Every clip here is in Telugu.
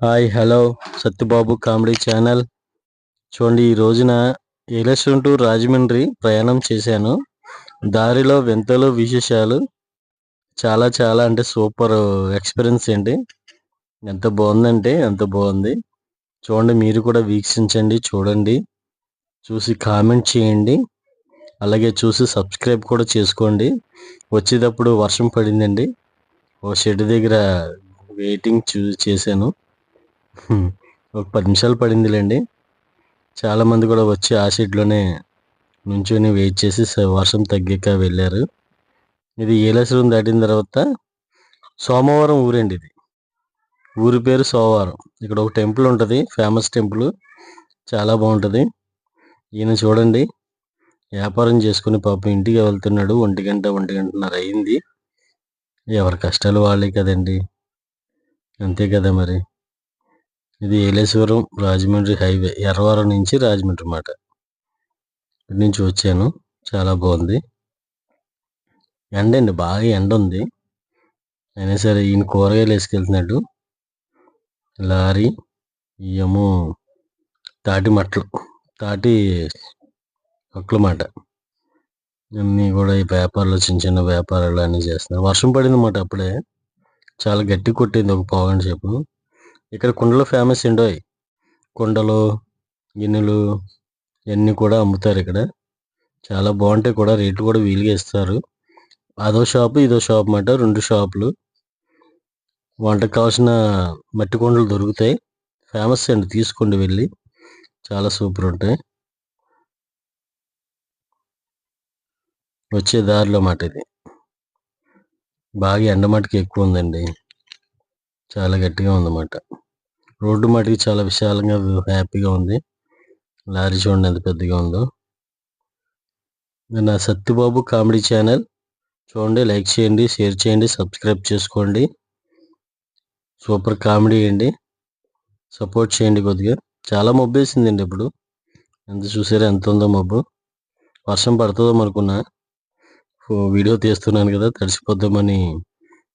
Hi hello. Satyababu comedy channel. చూడండి ఈ రోజున ఏలేశ్వరం టు రాజమండ్రి ప్రయాణం చేశాను. దారిలో వింతలు విశేషాలు. చాలా చాలా అంటే సూపర్ ఎక్స్పీరియన్స్ అండి. ఎంత బాగుందంటే ఎంత బాగుంది. చూడండి మీరు కూడా వీక్షించండి చూడండి. చూసి కామెంట్ చేయండి. అలాగే చూసి సబ్స్క్రైబ్ కూడా చేసుకోండి. వచ్చేటప్పుడు వర్షం పడిందండి. ఓ షెడ్ దగ్గర వెయిటింగ్ చూ చేశాను. ఒక పది నిమిషాలు పడిందిలేండి. చాలామంది కూడా వచ్చి ఆ షెడ్లోనే నుంచొని వెయిట్ చేసి వర్షం తగ్గాక వెళ్ళారు. ఇది ఏలేశ్వరం దాటిన తర్వాత సోమవారం ఊరండి ఇది. ఊరి పేరు సోమవారం. ఇక్కడ ఒక టెంపుల్ ఉంటుంది ఫేమస్ టెంపుల్. చాలా బాగుంటుంది. ఈయన చూడండి వ్యాపారం చేసుకుని పాపం ఇంటికి వెళ్తున్నాడు. ఒంటి గంట ఒంటి గంటన్నర అయింది. ఎవరి కష్టాలు వాళ్ళే కదండి. అంతే కదా మరి. ఇది ఏలేశ్వరం రాజమండ్రి హైవే ఎర్రవరం నుంచి రాజమండ్రి మాట. ఇటు నుంచి వచ్చాను. చాలా బాగుంది. ఎండ అండి బాగా ఎండ ఉంది. అయినా సరే ఈయన కూరగాయలు వేసుకెళ్తున్నాడు. లారీ ఏమో తాటి మట్లు తాటి ఒక్కల మాట. అన్నీ కూడా ఈ వ్యాపారాలు చిన్న చిన్న వ్యాపారాలు అన్నీ చేస్తున్నారు. వర్షం పడింది అన్నమాట అప్పుడే. చాలా గట్టి కొట్టింది ఒక పావుగంట సేపు. ఇక్కడ కుండలు ఫేమస్ ఏంటోయ్ కుండలు గిన్నెలు ఇవన్నీ కూడా అమ్ముతారు ఇక్కడ. చాలా బాగుంటాయి కూడా. రేట్లు కూడా వీలుగా ఇస్తారు. అదో షాపు ఇదో షాప్ మాట రెండు షాపులు వంటకు కావాల్సిన మట్టి కుండలు దొరుకుతాయి. ఫేమస్ అండి. తీసుకోండి వెళ్ళి. చాలా సూపర్ ఉంటాయి. వచ్చే దారిలో మాట ఇది బాగా ఎండ మటుకు ఎక్కువ ఉందండి. చాలా గట్టిగా ఉందన్నమాట. రోడ్డు మటుకు చాలా విశాలంగా హ్యాపీగా ఉంది. లారీ చూడండి ఎంత పెద్దగా ఉందో. నా సత్యబాబు కామెడీ ఛానల్ చూడండి లైక్ చేయండి షేర్ చేయండి సబ్స్క్రైబ్ చేసుకోండి. సూపర్ కామెడీ అండి. సపోర్ట్ చేయండి కొద్దిగా. చాలా మబ్బు వేసిందండి ఇప్పుడు. ఎంత చూసారా ఎంత ఉందో మబ్బు. వర్షం పడుతుందో అనుకున్నా. వీడియో తీస్తున్నాను కదా తడిసిపోద్దామని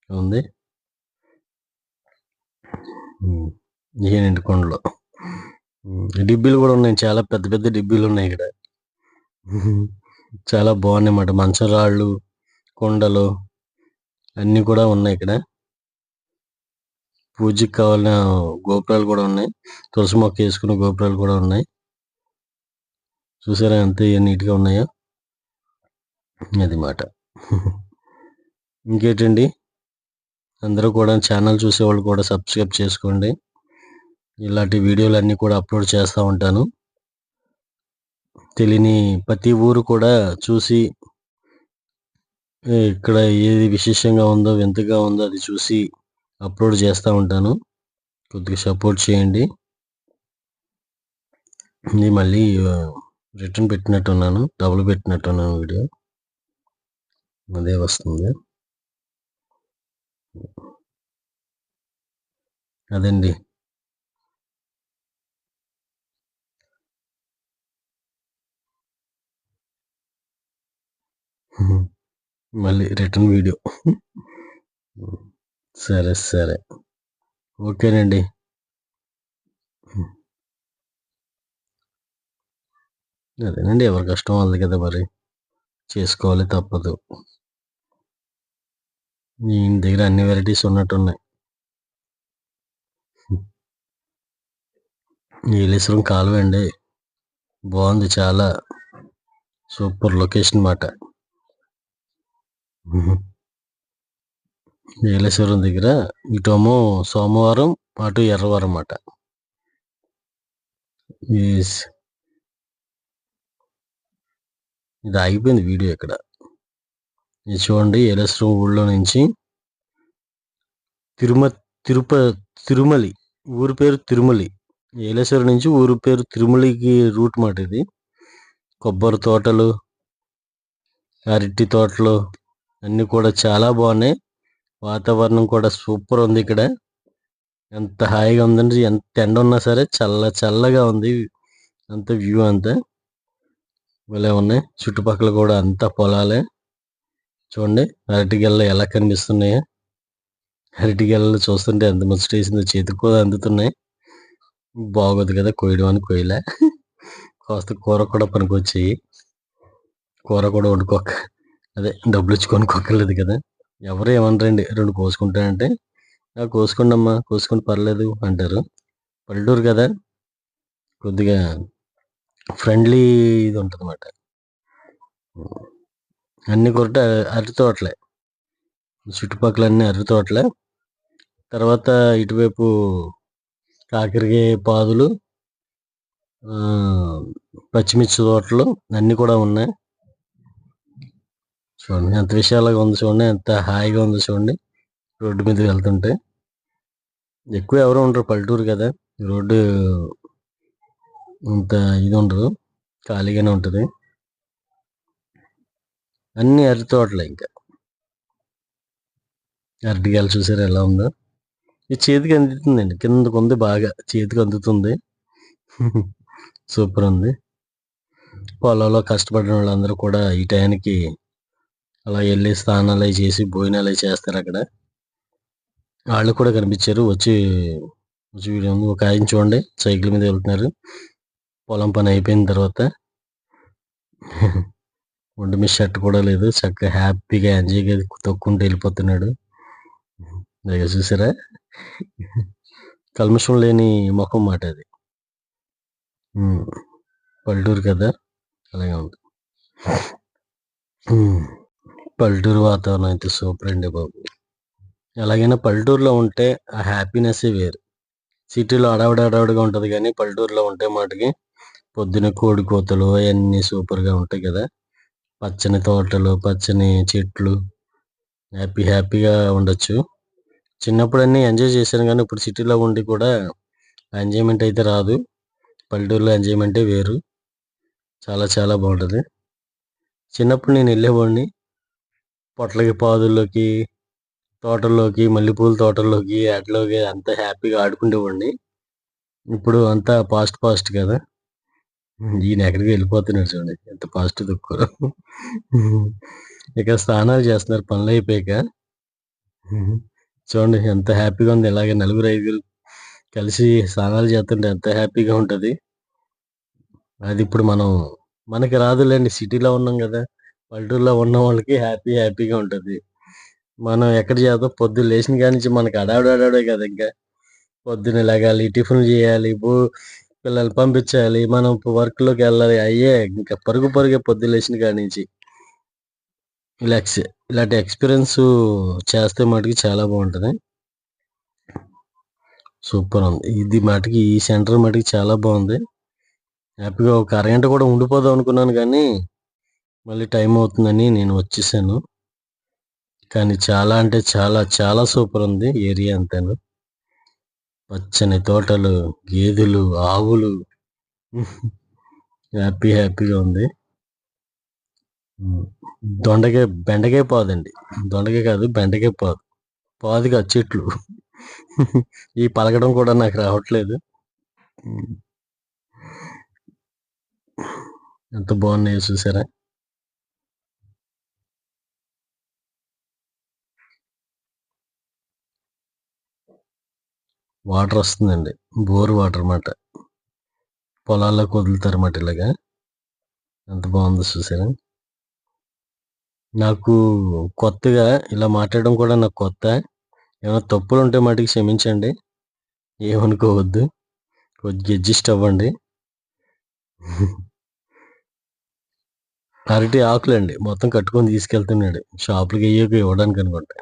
ఉంది. ఉమ్, ఇదేనండి డిబ్బీలు కూడా ఉన్నాయి. చాలా పెద్ద పెద్ద డిబ్బీలు ఉన్నాయి ఇక్కడ. చాలా బాగున్నాయి అన్నమాట మంచం రాళ్ళు కొండలు అన్నీ కూడా ఉన్నాయి ఇక్కడ. పూజకి కావాలన్న గోపురాలు కూడా ఉన్నాయి. తులసి మొక్క వేసుకున్న గోపురాలు కూడా ఉన్నాయి. చూసారా ఎంత నీట్గా ఉన్నాయో? అది మాట. ఇంకేంటండి? అందరూ కూడా ఛానల్ చూసేవాళ్ళు కూడా సబ్స్క్రైబ్ చేసుకోండి. ఇలాంటి వీడియోలు అన్నీ కూడా అప్లోడ్ చేస్తూ ఉంటాను. తెలియని ప్రతి ఊరు కూడా చూసి ఇక్కడ ఏది విశేషంగా ఉందో వింతగా ఉందో అది చూసి అప్లోడ్ చేస్తూ ఉంటాను. కొద్దిగా సపోర్ట్ చేయండి. ఇది మళ్ళీ రిటర్న్ పెట్టినట్టున్నాను డబుల్ పెట్టినట్టున్నాను వీడియో. అదే వస్తుంది. అదండి. మళ్ళీ రిటర్న్ వీడియో. సరే సరే. ఓకేనండి. అదేనండి ఎవరి కష్టం వాళ్ళది కదా మరి. చేసుకోవాలి తప్పదు. దీని దగ్గర అన్ని వెరైటీస్ ఉన్నట్టున్నాయి. నీలేశ్వరం కాలువ అండి. బాగుంది చాలా. సూపర్ లొకేషన్ మాట నీలేశ్వరం దగ్గర ఇటేమో సోమవారం అటు ఎర్రవారం మాట ఈ- ఇది ఆగిపోయింది వీడియో ఇక్కడ. ఇది చూడండి ఏలేశ్వరం ఊళ్ళో నుంచి తిరుమ తిరుప తిరుమలి. ఊరి పేరు తిరుమలి. ఏలేశ్వరం నుంచి ఊరి పేరు తిరుమలికి రూట్ మాట ఇది. కొబ్బరి తోటలు అరటి తోటలు అన్నీ కూడా చాలా బాగున్నాయి. వాతావరణం కూడా సూపర్ ఉంది ఇక్కడ. ఎంత హాయిగా ఉందంటే ఎంత ఎండ ఉన్నా సరే చల్ల చల్లగా ఉంది. అంత వ్యూ అంతా. భలే ఉన్నాయి. చుట్టుపక్కల కూడా అంతా పొలాలే. చూడండి అరటి గెల్ల ఎలా కనిపిస్తున్నాయో. అరటికాయలను చూస్తుంటే ఎంత ముచ్చటేసిందో చేతికి కూడా అందుతున్నాయి. బాగోదు కదా కొయ్యడం అని కొయ్యలే. కాస్త కూర కూడా పనికొచ్చాయి. కూర కూడా వండుకోక అదే డబ్బులు ఇచ్చి కొనుక్కోకర్లేదు కదా. ఎవరు ఏమంటారండి రెండు కోసుకుంటానంటే. "ఆ, కోసుకోండి అమ్మా కోసుకుంటే పర్లేదు అంటారు. పల్లెటూరు కదా. కొద్దిగా ఫ్రెండ్లీ ఇది ఉంటుంది అన్నమాట అన్ని కొరట అరటి తోటలే. చుట్టుపక్కల అన్ని అరటి తోటలే. తర్వాత ఇటువైపు కాకరకాయ పాదులు పచ్చిమిర్చి తోటలు అన్నీ కూడా ఉన్నాయి. చూడండి ఎంత విశాలంగా ఉంది చూడండి ఎంత హాయిగా ఉంది చూడండి రోడ్డు మీద వెళ్తుంటే. ఎక్కువ ఎవరు ఉండరు పల్లెటూరు కదా రోడ్డు అంత ఇది ఉండదు ఖాళీగానే ఉంటుంది. అన్ని అరటి తోటలే ఇంకా. అరటికాయలు చూసారు ఎలా ఉందో? ఇది చేతికి అందుతుందండి. కిందకు ఉంది బాగా. చేతికి అందుతుంది. సూపర్ ఉంది. పొలంలో కష్టపడిన వాళ్ళందరూ కూడా ఈ టైంకి అలా వెళ్ళి స్నానాలు అవి చేసి భోజనాలు అవి చేస్తారు అక్కడ. వాళ్ళు కూడా కనిపించారు. వచ్చి వచ్చి వీడియో ఉంది. ఒక ఆయన చూడండి. సైకిల్ మీద వెళ్తున్నారు. పొలం పని అయిపోయిన తర్వాత ఒంటి మీద షర్ట్ కూడా లేదు. చక్కగా హ్యాపీగా ఎంజాయ్గా తొక్కుంటూ వెళ్ళిపోతున్నాడు. దగ్గర చూసారా? కల్మషం లేని ముఖం మాట అది. పల్లెటూరు కదా? అలాగే ఉంది. పల్లెటూరు వాతావరణం అయితే సూపర్ అండి బాబు. ఎలాగైనా పల్లెటూరులో ఉంటే ఆ హ్యాపీనెస్ వేరు. సిటీలో అడవిడ అడవిడిగా ఉంటుంది కానీ పల్లెటూరులో ఉంటే మాటకి పొద్దున కోడి కోతలు అవన్నీ సూపర్గా ఉంటాయి కదా? పచ్చని తోటలు పచ్చని చెట్లు హ్యాపీ హ్యాపీగా ఉండొచ్చు. చిన్నప్పుడు అన్నీ ఎంజాయ్ చేశాను కానీ ఇప్పుడు సిటీలో ఉండి కూడా ఎంజాయ్మెంట్ అయితే రాదు. పల్లెటూరులో ఎంజాయ్మెంటే వేరు. చాలా చాలా బాగుంటుంది. చిన్నప్పుడు నేను వెళ్ళేవాడిని. పొట్లకి పాదుల్లోకి తోటల్లోకి మల్లెపూల తోటల్లోకి వాటిలోకి అంత హ్యాపీగా ఆడుకునేవాడిని ఇప్పుడు అంతా ఫాస్ట్ ఫాస్ట్ కదా. ఈయన ఎక్కడికి వెళ్ళిపోతున్నాడు చూడండి. ఎంత ఫాస్ట్ దుక్కురు ఇక స్నానాలు చేస్తున్నారు. పనులు అయిపోయాక. చూడండి ఎంత హ్యాపీగా ఉంది. ఇలాగే నలుగురు ఐదుగురు కలిసి స్నానాలు చేస్తుంటే ఎంత హ్యాపీగా ఉంటుంది. అది ఇప్పుడు మనం మనకి రాదులేండి. సిటీలో ఉన్నాం కదా పల్లెటూరులో ఉన్న వాళ్ళకి హ్యాపీ హ్యాపీగా ఉంటుంది. మనం ఎక్కడ చేద్దాం? పొద్దున్న లేచిన కాడి నుంచి మనకి అడావిడ కదా ఇంకా. పొద్దున్న లేగాలి టిఫిన్ చేయాలి భూ పిల్లలు పంపించాలి మనం వర్క్లోకి వెళ్ళాలి. అయ్యే ఇంకా పరుగు పరుగే పొద్దున్న లేచిన కాడి నుంచి. ఇలా ఎక్స్ ఇలాంటి ఎక్స్పీరియన్స్ చేస్తే మటుకి చాలా బాగుంటుంది. సూపర్ ఉంది. ఇది మటుకి ఈ సెంటర్ మటుకి చాలా బాగుంది. హ్యాపీగా ఒక అరగంట కూడా ఉండిపోదాం అనుకున్నాను కానీ మళ్ళీ టైం అవుతుందని నేను వచ్చేసాను. కానీ చాలా అంటే చాలా చాలా సూపర్ ఉంది ఏరియా అంతాను. పచ్చని తోటలు గేదెలు ఆవులు. హ్యాపీ హ్యాపీగా ఉంది. దొండకాయ బెండకాయ పాదండి. దొండకాయ కాదు బెండకాయ పాదు. పాదు కాదు చెట్లు. ఈ పలకడం కూడా నాకు రావట్లేదు. ఎంత బాగున్నాయో చూసారా? వాటర్ వస్తుందండి. బోర్ వాటర్ అన్నమాట. పొలాల్లోకి వదులుతారు అన్నమాట ఇలాగా. ఎంత బాగుందో చూసారా? నాకు కొత్తగా ఇలా మాట్లాడడం కూడా నాకు కొత్త. ఏమైనా తప్పులు ఉంటే మటుకు క్షమించండి. ఏమనుకోవద్దు. కొద్దిగా అడ్జస్ట్ అవ్వండి. అరటి ఆకులండి. మొత్తం కట్టుకొని తీసుకెళ్తున్నాడు. షాపులకి అయ్యాక ఇవ్వడానికి అనుకుంటా.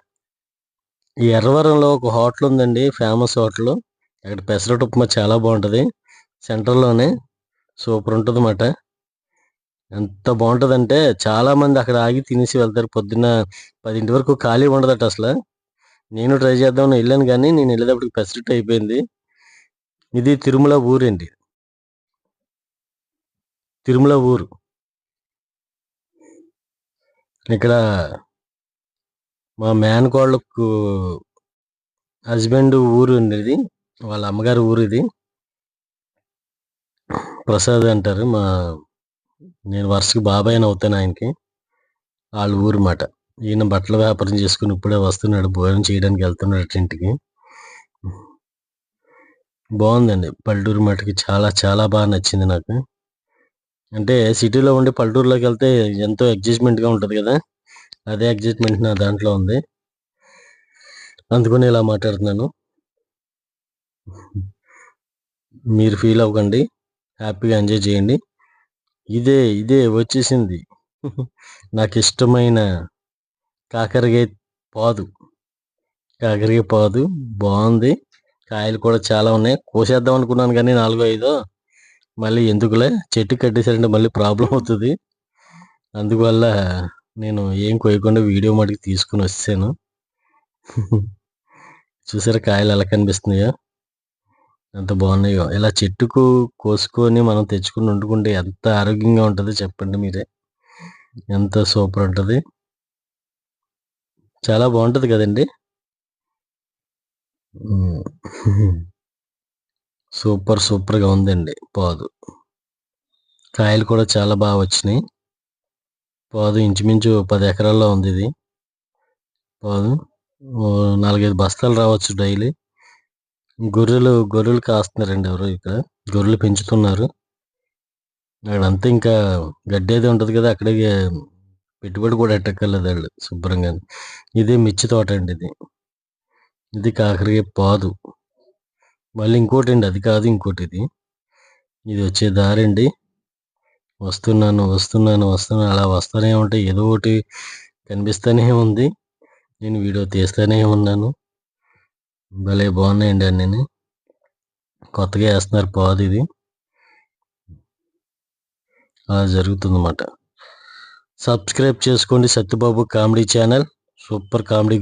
ఈ ఎర్రవరంలో ఒక హోటల్ ఉందండి. Famous hotel. అక్కడ పెసరట్ ఉప్మా చాలా బాగుంటుంది. సెంటర్లోనే సూపర్ ఉంటుంది అన్నమాట ఎంత బాగుంటుందంటే చాలా మంది అక్కడ ఆగి తినేసి వెళ్తారు. పొద్దున్న పదింటి వరకు ఖాళీ ఉండదట అసలు. నేను ట్రై చేద్దామని వెళ్ళాను కానీ నేను వెళ్ళేటప్పటికి పెసరట్ అయిపోయింది. ఇది తిరుమల ఊరండి. తిరుమల ఊరు. ఇక్కడ మా మేనకోళ్ళకు హస్బెండ్ ఊరు అండి ఇది. వాళ్ళ అమ్మగారి ఊరు ఇది. ప్రసాద్ అంటారు మా నేను వరుసకి బాబాయ్ అని అవుతాను ఆయనకి. వాళ్ళ ఊరు మాట ఈయన బట్టల వ్యాపారం చేసుకుని ఇప్పుడే వస్తున్నాడు భోజనం చేయడానికి వెళ్తున్నాడు అటు ఇంటికి. బాగుందండి. పల్లెటూరు మటుకి చాలా చాలా బాగా నచ్చింది నాకు. అంటే సిటీలో ఉండి పల్లెటూరులోకి వెళ్తే ఎంతో అడ్జస్ట్మెంట్గా ఉంటుంది కదా? అదే అడ్జస్ట్మెంట్ నా దాంట్లో ఉంది. అందుకని ఇలా మాట్లాడుతున్నాను. మీరు ఫీల్ అవ్వకండి. హ్యాపీగా ఎంజాయ్ చేయండి. ఇదే ఇదే వచ్చేసింది. నాకు ఇష్టమైన కాకరకాయ పాదు. కాకరకాయ పాదు బాగుంది కాయలు కూడా చాలా ఉన్నాయి. కోసేద్దాం అనుకున్నాను కానీ నాలుగో ఐదో. మళ్ళీ ఎందుకులే? చెట్టు కట్టేసారంటే మళ్ళీ ప్రాబ్లం అవుతుంది. అందువల్ల నేను ఏం కోయకుండా వీడియో మటుకు తీసుకుని వచ్చాను చూసారా కాయలు ఎలా కనిపిస్తున్నాయో? ఎంత బాగున్నాయో. ఇలా చెట్టుకు కోసుకొని మనం తెచ్చుకుని వండుకుంటే ఎంత ఆరోగ్యంగా ఉంటుందో చెప్పండి మీరే. ఎంత సూపర్ ఉంటుంది. చాలా బాగుంటుంది కదండి. సూపర్ సూపర్గా ఉందండి పాదు. కాయలు కూడా చాలా బాగా వచ్చినాయి. పాదు ఇంచుమించు పది ఎకరాల్లో ఉంది ఇది. పాదు నాలుగైదు బస్తాలు రావచ్చు డైలీ. గొర్రెలు గొర్రెలు కాస్తున్నారండి ఎవరు ఇక్కడ గొర్రెలు పెంచుతున్నారు. అక్కడంతా ఇంకా గడ్డి అయితే ఉంటుంది కదా అక్కడే పెట్టుబడి కూడా ఎట్టక్కర్లేదు వాళ్ళు శుభ్రంగా. ఇది మిర్చి తోట అండి ఇది. ఇది కాకరకాయ పాదు. మళ్ళీ ఇంకోటి అండి అది కాదు ఇంకోటి ఇది. ఇది వచ్చే దారి అండి. వస్తున్నాను వస్తున్నాను వస్తున్నాను అలా వస్తూనే ఉంటే ఏదో ఒకటి కనిపిస్తూనే ఉంది. నేను వీడియో తీస్తూనే ఉన్నాను. భలే బాగున్నాయండి అన్నీ. కొత్తగా వేస్తున్నారు పాదు ఇది. అలా జరుగుతుందన్నమాట. సబ్స్క్రైబ్ చేసుకోండి Satyababu comedy channel. Super comedy